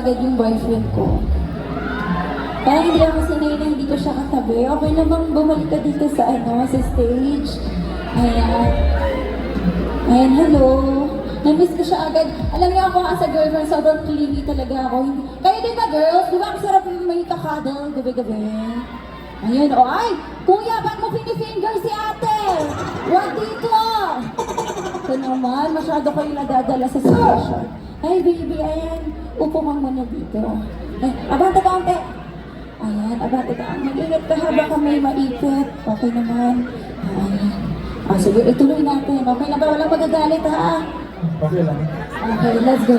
agad yung boyfriend ko. Kaya hindi ako sanay na hindi ko siya katabi. Okay namang bumalik ka dito sa ano, sa stage. Ayan. Ayan, hello. Na-miss ko siya agad. Alam niyo ako as a girlfriend, sobrang clingy talaga ako. Hindi- Kayo din ba girls? Di ba ang sarap may kakadal gabi-gabi? Ayun, o ay! Kuya, ba't mo pinifinger si ate? Wag dito! Ito naman, masyado kayo nadadala sa sitwasyon. Ay, baby, ayan. Upo ka muna dito. Ay, abante ka, ante. Ayan, abante ka. Mag-ingat ka habang may maipit. Okay naman. Ayan. Ah, sige, ituloy natin. Okay na ba? Walang magagalit, ha? Okay lang. Okay, let's go.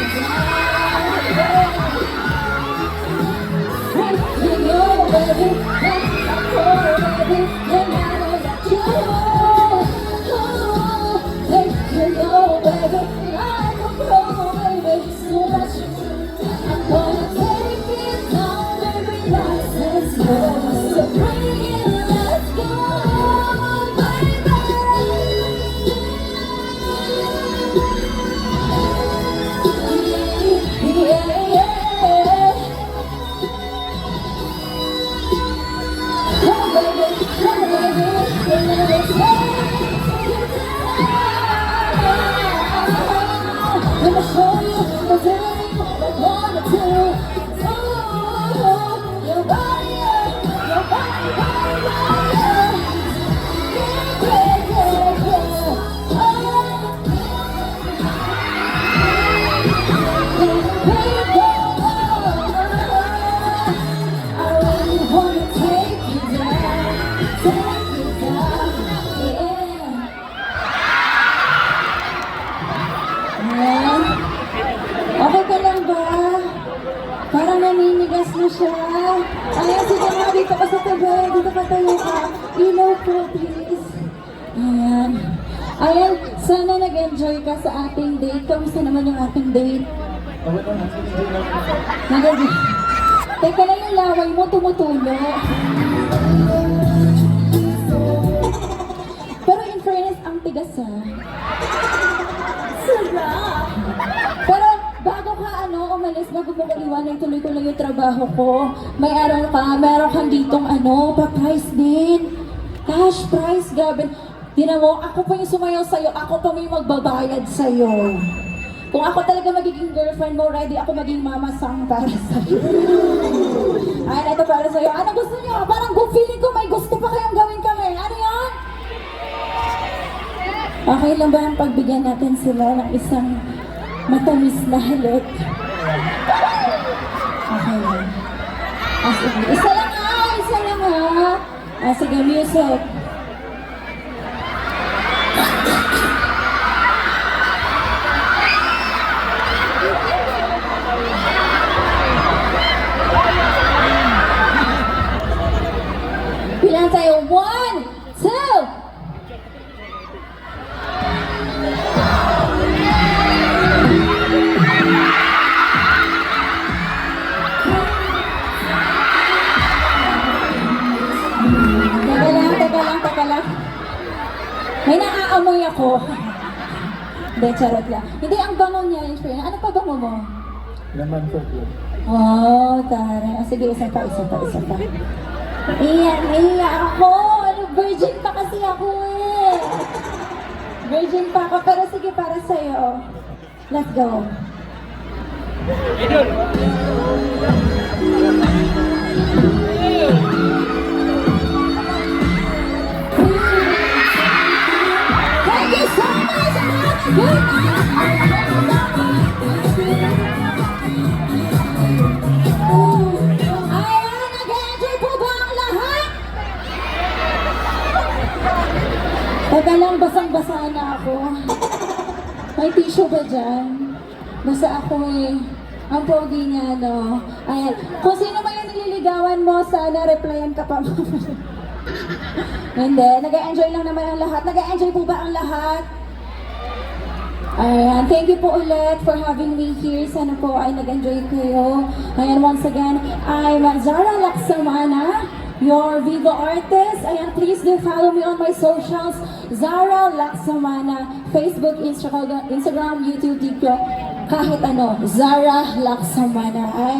Take you down, yeah. You know, baby, siya. Ayan, sige nga, dito ka sa tabi. Dito ka tayo ka. Ilaw po, please. Ayan. Ayan, sana nag-enjoy ka sa ating date. Kamusta naman yung ating date? Nagagi. Teka lang yung laway mo, tumutulo. Pero in fairness, ang tigas ha. Bago mo ko iwanan, tuloy ko lang yung trabaho ko. May araw ka, meron kang ditong ano, pa-price din. Cash prize, grabe. Tinan mo, ako pa yung sumayaw sa'yo, ako pa may magbabayad sa'yo. Kung ako talaga magiging girlfriend mo, ready ako maging mama sang para sa'yo. Ay, ito para sa'yo. Ano gusto niyo? Parang good feeling ko may gusto pa kayong gawin kami. Ano yan? Okay lang ba ang pagbigyan natin sila ng isang matamis na halik? Okay lang. Ah, sige. Isa lang ha! Isa lang ha! Ah, sige, music. Bilang tayo. One, teka lang, teka lang. May naaamoy ako. Hindi, charot lang. Hindi, ang bango niya, yung spray. Ano pa bango mo? Months old yun? Oh, tara. Ah, Sige, isa pa, isa pa, isa pa. Iyan, naiya ako. Ano, virgin pa kasi ako eh. Virgin pa ako, pero sige, para sa'yo. Let's go. Thank Teka lang, basang-basa na ako. May tissue ba dyan? Basa ako eh. Ang pogi niya, no? Ayan. Kung sino man yung nililigawan mo, sana replyan ka pa. Hindi. Nag-enjoy lang naman ang lahat. Nag-enjoy po ba ang lahat? Ayan, thank you po ulit for having me here. Sana po ay nag-enjoy kayo. Ayan, once again, I'm Zara Laksamana, your Vivo artist. Ayan, please do follow me on my socials. Zara Laksamana, Facebook, Instagram, Instagram YouTube, TikTok, kahit ano. Zara Laksamana. Ayan.